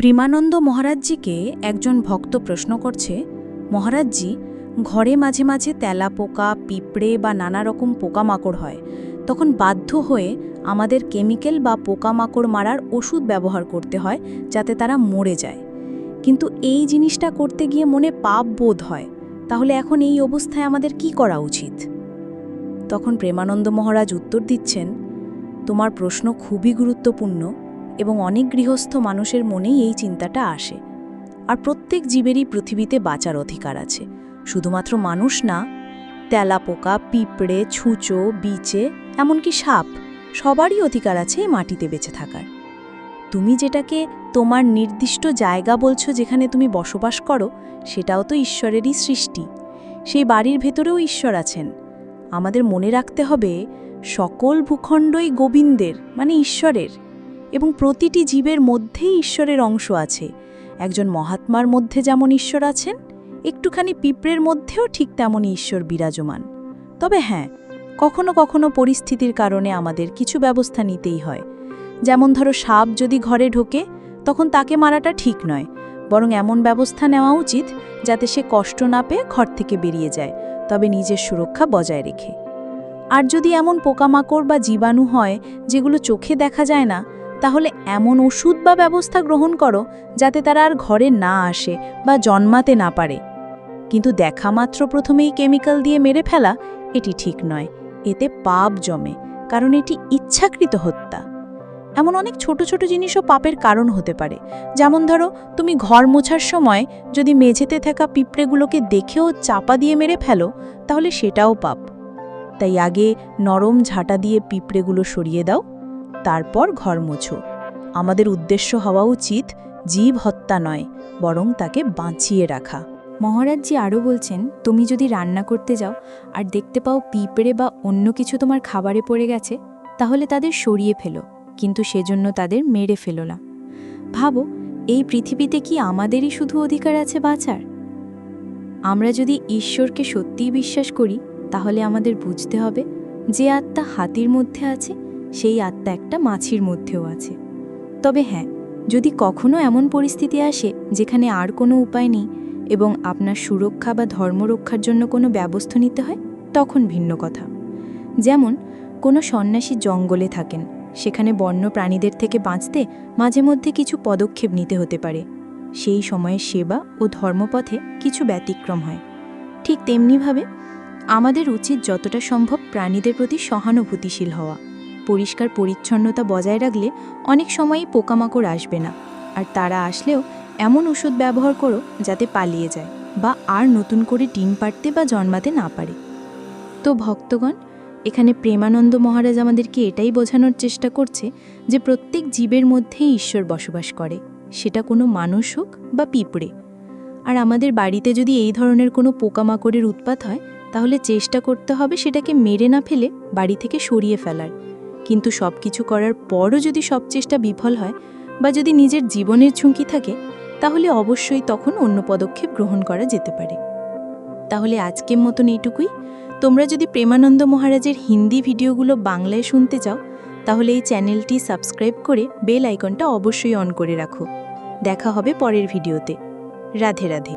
প্রেমানন্দ মহারাজজিকে একজন ভক্ত প্রশ্ন করছে, মহারাজজি, ঘরে মাঝে মাঝে তেলা পোকা, পিঁপড়ে বা নানা রকম পোকামাকড় হয়। তখন বাধ্য হয়ে আমাদের কেমিক্যাল বা পোকামাকড় মারার ওষুধ ব্যবহার করতে হয় যাতে তারা মরে যায়। কিন্তু এই জিনিসটা করতে গিয়ে মনে পাপ বোধ হয়। তাহলে এখন এই অবস্থায় আমাদের কি করা উচিত? তখন প্রেমানন্দ মহারাজ উত্তর দিচ্ছেন, তোমার প্রশ্ন খুবই গুরুত্বপূর্ণ। এবং অনেক গৃহস্থ মানুষের মনেই এই চিন্তাটা আসে। আর প্রত্যেক জীবেরই পৃথিবীতে বাঁচার অধিকার আছে। শুধুমাত্র মানুষ না তেলাপোকা পিঁপড়ে, ছুঁচো, বিচে, এমনকি সাপ, সবারই অধিকার আছে এই মাটিতে বেঁচে থাকার। তুমি যেটাকে তোমার নির্দিষ্ট জায়গা বলছো যেখানে তুমি বসবাস করো, সেটাও তো ঈশ্বরেরই সৃষ্টি। সেই বাড়ির ভেতরেও ঈশ্বর আছেন। আমাদের মনে রাখতে হবে, সকল ভূখণ্ডই গোবিন্দের মানে ঈশ্বরের। এবং প্রতিটি জীবের মধ্যেই ঈশ্বরের অংশ আছে। একজন মহাত্মার মধ্যে যেমন ঈশ্বর আছেন, একটুখানি পিঁপড়ের মধ্যেও ঠিক তেমনই ঈশ্বর বিরাজমান। তবে হ্যাঁ কখনো কখনো পরিস্থিতির কারণে আমাদের কিছু ব্যবস্থা নিতেই হয়। যেমন ধরো সাপ যদি ঘরে ঢোকে, তখন তাকে মারাটা ঠিক নয়, বরং এমন ব্যবস্থা নেওয়া উচিত যাতে সে কষ্ট না পেয়ে ঘর থেকে বেরিয়ে যায়, তবে নিজের সুরক্ষা বজায় রেখে। আর যদি এমন পোকামাকড় বা জীবাণু হয়, যেগুলো চোখে দেখা যায় না তাহলে এমন ওষুধ বা ব্যবস্থা গ্রহণ করো যাতে তারা আর ঘরে না আসে বা জন্মাতে না পারে। কিন্তু দেখা মাত্র প্রথমেই কেমিক্যাল দিয়ে মেরে ফেলা, এটি ঠিক নয়। এতে পাপ জমে, কারণ এটি ইচ্ছাকৃত হত্যা। এমন অনেক ছোট ছোট জিনিসও পাপের কারণ হতে পারে। যেমন ধরো, তুমি ঘর মোছার সময় যদি মেঝেতে থাকা পিঁপড়েগুলোকে দেখেও চাপা দিয়ে মেরে ফেলো, তাহলে সেটাও পাপ। তাই আগে নরম ঝাঁটা দিয়ে পিঁপড়েগুলো সরিয়ে দাও। তারপর ঘর মোছো। আমাদের উদ্দেশ্য হওয়া উচিত জীব হত্যা নয়, বরং তাকে বাঁচিয়ে রাখা। মহারাজজি আরও বলছেন, তুমি যদি রান্না করতে যাও আর দেখতে পাও পিঁপড়ে বা অন্য কিছু তোমার খাবারে পড়ে গেছে, তাহলে তাদের সরিয়ে ফেলো, কিন্তু সেজন্য তাদের মেরে ফেলো না। ভাবো, এই পৃথিবীতে কি আমাদেরই শুধু অধিকার আছে বাঁচার? আমরা যদি ঈশ্বরকে সত্যিই বিশ্বাস করি, তাহলে আমাদের বুঝতে হবে যে আত্মা হাতির মধ্যে আছে সেই আত্মা একটা মাছির মধ্যেও আছে। তবে হ্যাঁ যদি কখনো এমন পরিস্থিতি আসে যেখানে আর কোনো উপায় নেই এবং আপনার সুরক্ষা বা ধর্মরক্ষার জন্য কোনো ব্যবস্থা নিতে হয়, তখন ভিন্ন কথা। যেমন, কোনো সন্ন্যাসী জঙ্গলে থাকেন, সেখানে বন্য প্রাণীদের থেকে বাঁচতে মাঝে মধ্যে কিছু পদক্ষেপ নিতে হতে পারে। সেই সময়ে সেবা ও ধর্মপথে কিছু ব্যতিক্রম হয়। ঠিক তেমনিভাবে, আমাদের উচিত যতটা সম্ভব প্রাণীদের প্রতি সহানুভূতিশীল হওয়া। পরিষ্কার পরিচ্ছন্নতা বজায় রাখলে অনেক সময়ই পোকামাকড় আসবে না। আর তারা আসলেও এমন ওষুধ ব্যবহার করো যাতে পালিয়ে যায় বা আর নতুন করে ডিম পাড়তে বা জন্মাতে না পারে। তো ভক্তগণ, এখানে প্রেমানন্দ মহারাজ আমাদেরকে এটাই বোঝানোর চেষ্টা করছে যে প্রত্যেক জীবের মধ্যেই ঈশ্বর বসবাস করে। সেটা কোনো মানুষ হোক বা পিঁপড়ে। আর আমাদের বাড়িতে যদি এই ধরনের কোনো পোকামাকড়ের উৎপাত হয়, তাহলে চেষ্টা করতে হবে সেটাকে মেরে না ফেলে বাড়ি থেকে সরিয়ে ফেলার। কিন্তু সব কিছু করার পরও যদি সব চেষ্টা বিফল হয় বা যদি নিজের জীবনের ঝুঁকি থাকে, তাহলে অবশ্যই তখন অন্য পদক্ষেপ গ্রহণ করা যেতে পারে। তাহলে আজকের মতন এইটুকুই। তোমরা যদি প্রেমানন্দ মহারাজের হিন্দি ভিডিওগুলো বাংলায় শুনতে চাও, তাহলে এই চ্যানেলটি সাবস্ক্রাইব করে বেল আইকনটা অবশ্যই অন করে রাখো। দেখা হবে পরের ভিডিওতে। রাধে রাধে।